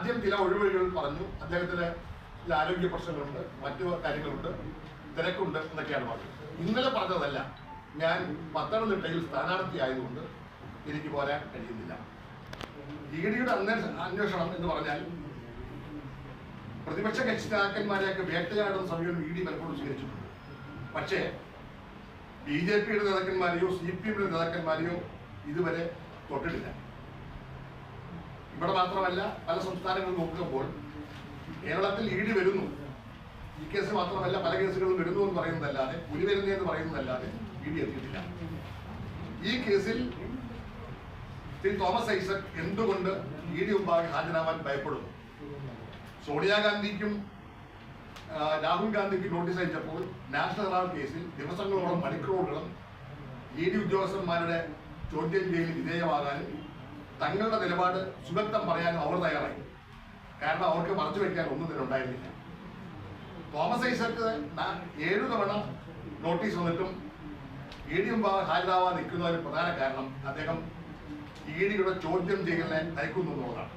ആദ്യം ചില ഒഴിവഴികൾ പറഞ്ഞു. അദ്ദേഹത്തിന് ചില ആരോഗ്യ പ്രശ്നങ്ങളുണ്ട് മറ്റു കാര്യങ്ങളുണ്ട്. തിരക്കുണ്ട് എന്നൊക്കെയാണ് പറഞ്ഞത്. ഇന്നലെ പറഞ്ഞതല്ല. ഞാൻ പത്തനംതിട്ടയിൽ സ്ഥാനാർത്ഥി ആയതുകൊണ്ട് എനിക്ക് പോരാൻ കഴിയുന്നില്ല. ഇ ഡിയുടെ അന്വേഷണം എന്ന് പറഞ്ഞാൽ പ്രതിപക്ഷ കക്ഷി നേതാക്കന്മാരെയൊക്കെ വേട്ടയാടുന്ന സമീപനം ഇ ഡി പലപ്പോഴും സ്വീകരിച്ചിട്ടുണ്ട്. പക്ഷേ ബി ജെ പിയുടെ നേതാക്കന്മാരെയോ സി പി എമ്മിന്റെ നേതാക്കന്മാരെയോ ഇതുവരെ തൊട്ടിട്ടില്ല. ഇവിടെ മാത്രമല്ല പല സംസ്ഥാനങ്ങളും നോക്കുമ്പോൾ കേരളത്തിൽ ഈട് വരുന്നു. ഈ കേസ് മാത്രമല്ല പല കേസുകളും വരുന്നു എന്ന് പറയുന്നതല്ലാതെ പുലി വരുന്നതെന്ന് പറയുന്നതല്ലാതെ ഈടി എത്തിയിട്ടില്ല. ഈ കേസിൽ ശ്രീ തോമസ് ഐസക് എന്തുകൊണ്ട് ഈടി മുമ്പാകെ ഹാജരാവാൻ ഭയപ്പെടുന്നു? സോണിയാഗാന്ധിക്കും രാഹുൽ ഗാന്ധിക്ക് നോട്ടീസ് അയച്ചപ്പോൾ നാഷണൽ ഹെറാൾഡ് കേസിൽ ദിവസങ്ങളോളം മണിക്കൂറുകളും ഇ ഡി ഉദ്യോഗസ്ഥന്മാരുടെ ചോദ്യം ചെയ്യൽ വിധേയമാകാനും തങ്ങളുടെ നിലപാട് സുഗക്തം പറയാൻ അവർ തയ്യാറായി. കാരണം അവർക്ക് മറച്ചു വെക്കാൻ ഒന്നും തന്നെ ഉണ്ടായിരുന്നില്ല. തോമസ് ഐസക്ക് ഏഴു തവണ നോട്ടീസ് വന്നിട്ടും ഇ ഡി ഹാജരാവാൻ നിൽക്കുന്നതിന് പ്രധാന കാരണം അദ്ദേഹം ഇ ഡിയുടെ ചോദ്യം ചെയ്യലിനെ നയിക്കുന്നു എന്നുള്ളതാണ്.